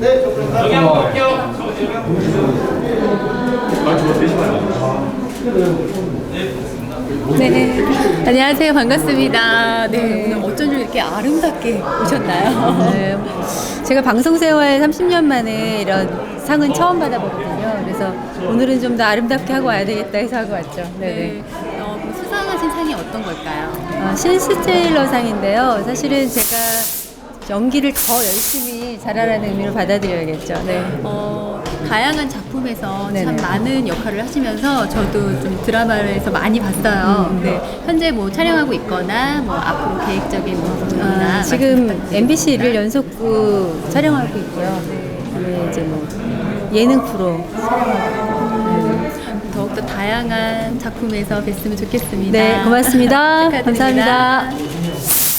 네, 여기 볼게요. 네. 안녕하세요. 반갑습니다. 네. 오늘 어쩐지 이렇게 아름답게 오셨나요? 네. 제가 방송세화에 30년 만에 이런 상은 처음 받아보거든요. 그래서 오늘은 좀 더 아름답게 하고 와야 되겠다 해서 하고 왔죠. 네네. 어, 그 수상하신 상이 어떤 걸까요? 아, 어, 신스테일러 상인데요. 사실은 제가 연기를 더 열심히 잘하라는 의미로 받아들여야겠죠. 네. 어, 다양한 작품에서 참 네네. 많은 역할을 하시면서 저도 좀 드라마에서 많이 봤어요. 음. 네. 현재 뭐 촬영하고 있거나 뭐 앞으로 계획적인 부분이나 아, 말씀 지금 부탁드립니다. MBC 일일 연속극 촬영하고 있고요. 그다음에 이제 뭐 예능 프로 더욱더 다양한 작품에서 뵀으면 좋겠습니다. 네, 고맙습니다. 감사합니다.